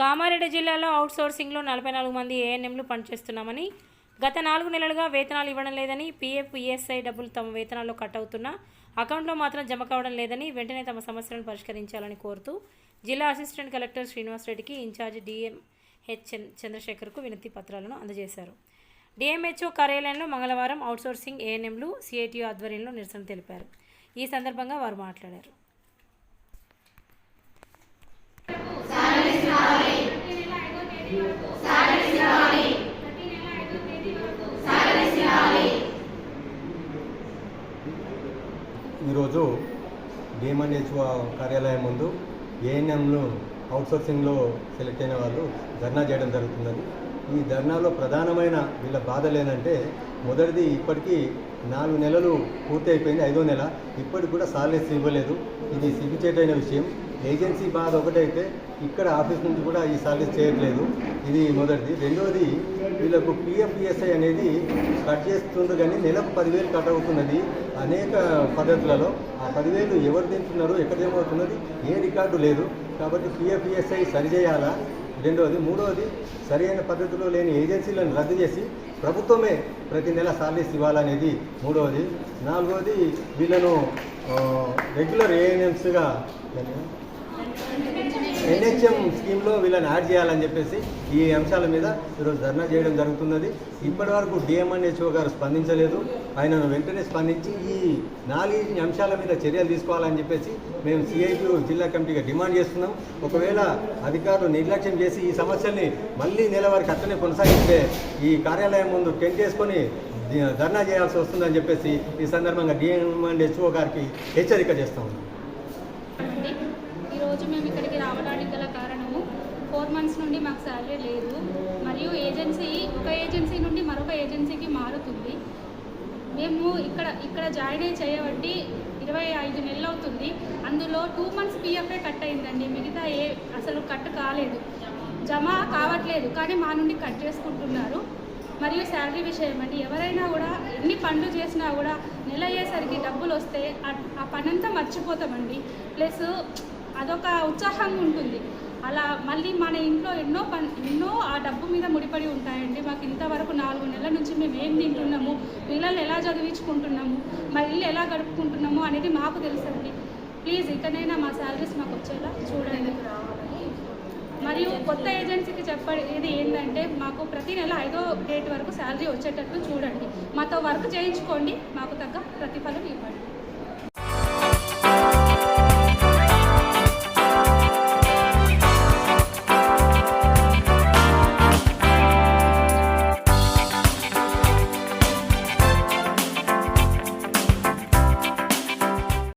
కామారెడ్డి జిల్లాలో అవుట్సోర్సింగ్లో నలభై నాలుగు మంది ఏఎన్ఎంలు పనిచేస్తున్నామని గత నాలుగు నెలలుగా వేతనాలు ఇవ్వడం లేదని పీఎఫ్ ఈఎస్ఐ డబ్బులు తమ వేతనాల్లో కట్ అవుతున్నా అకౌంట్లో మాత్రం జమ కావడం లేదని వెంటనే తమ సమస్యలను పరిష్కరించాలని కోరుతూ జిల్లా అసిస్టెంట్ కలెక్టర్ శ్రీనివాస్ రెడ్డికి ఇన్ఛార్జ్ డిఎం హెచ్ చంద్రశేఖర్కు వినతి పత్రాలను అందజేశారు. డిఎంహెచ్ఓ కార్యాలయంలో మంగళవారం అవుట్సోర్సింగ్ ఏఎన్ఎంలు సిఐటియు ఆధ్వర్యంలో నిరసన తెలిపారు. ఈ సందర్భంగా వారు మాట్లాడారు. ఈరోజు డిఎంఎన్హెచ్ఓ కార్యాలయం ముందు ఏఎన్ఎంను అవుట్సోర్సింగ్లో సెలెక్ట్ అయిన వాళ్ళు ధర్నా చేయడం జరుగుతున్నది ఈ ధర్నాలో ప్రధానమైన వీళ్ళ బాధలు ఏంటంటే మొదటిది ఇప్పటికీ నాలుగు నెలలు పూర్తి అయిపోయింది ఐదో నెల. ఇప్పటికి కూడా సాలరీస్ ఇవ్వలేదు. ఇది సిగ్గుచేటైన విషయం. ఏజెన్సీ బాధ ఒకటైతే ఇక్కడ ఆఫీస్ నుంచి కూడా ఈ సాలరీస్ చేయట్లేదు. ఇది మొదటిది. రెండవది వీళ్ళకు పిఎఫ్ఈఎస్ఐ అనేది కట్ చేస్తుంది కానీ నెలకు పదివేలు కట్ అవుతున్నది అనేక పద్ధతులలో. ఆ పదివేలు ఎవరు తింటున్నారు ఎక్కడ ఏమవుతున్నది ఏ రికార్డు లేదు. కాబట్టి పిఎఫ్ఈఎస్ఐ సరిచేయాలా? రెండవది మూడవది సరైన పద్ధతిలో లేని ఏజెన్సీలను రద్దు చేసి ప్రభుత్వమే ప్రతి నెల సాలరీస్ ఇవ్వాలనేది మూడవది నాలుగవది వీళ్ళను రెగ్యులర్ ఏఎన్ఎంస్గా ఎన్హెచ్ఎం స్కీమ్లో వీళ్ళని యాడ్ చేయాలని చెప్పేసి ఈ అంశాల మీద ఈరోజు ధర్నా చేయడం జరుగుతున్నది. ఇప్పటి వరకు డిఎంఎన్హెచ్ఓ గారు స్పందించలేదు. ఆయనను వెంటనే స్పందించి ఈ నాలుగు అంశాల మీద చర్యలు తీసుకోవాలని చెప్పేసి మేము సిఐటి జిల్లా కమిటీగా డిమాండ్ చేస్తున్నాం. ఒకవేళ అధికారులు నిర్లక్ష్యం చేసి ఈ సమస్యల్ని మళ్ళీ నెల వరకు అట్లనే కొనసాగిస్తే ఈ కార్యాలయం ముందు టెంట్ వేసుకొని ధర్నా చేయాల్సి వస్తుందని చెప్పేసి ఈ సందర్భంగా డిఎంఎన్హెచ్ఓ గారికి హెచ్చరిక చేస్తా ఉన్నాం. ఈరోజు మేము ఇక్కడికి రావడం నుండి మాకు శాలరీ లేదు. మరియు ఏజెన్సీ ఒక ఏజెన్సీ నుండి మరొక ఏజెన్సీకి మారుతుంది. మేము ఇక్కడ ఇక్కడ జాయిన్ అయ్యి చేయబట్టి ఇరవై ఐదు నెలలు అవుతుంది. అందులో టూ మంత్స్ పిఎఫ్ఏ కట్ అయిందండి. మిగతా ఏ అసలు కట్ కాలేదు. జమ కావట్లేదు కానీ మా నుండి కట్ చేసుకుంటున్నారు. మరియు శాలరీ విషయం అండి. ఎవరైనా కూడా ఎన్ని పనులు చేసినా కూడా నెల అయ్యేసరికి డబ్బులు వస్తే ఆ- ఆ పనంతా మర్చిపోతామండి. ప్లస్ అదొక ఉత్సాహంగా ఉంటుంది. అలా మళ్ళీ మన ఇంట్లో ఎన్నో పని ఎన్నో ఆ డబ్బు మీద ముడిపడి ఉంటాయండి. మాకు ఇంతవరకు నాలుగు నెలల నుంచి మేము ఏం తింటున్నాము? పిల్లల్ని ఎలా చదివించుకుంటున్నాము? మా ఇల్లు ఎలా గడుపుకుంటున్నాము అనేది మాకు తెలుసండి. ప్లీజ్ ఇకనైనా మా శాలరీస్ మాకు వచ్చేలా చూడండి. మరియు కొత్త ఏజెన్సీకి చెప్పేది ఏంటంటే మాకు ప్రతి నెల ఐదో డేట్ వరకు శాలరీ వచ్చేటట్లు చూడండి. మాతో వర్క్ చేయించుకోండి. మాకు తగ్గ ప్రతిఫలం ఇవ్వండి.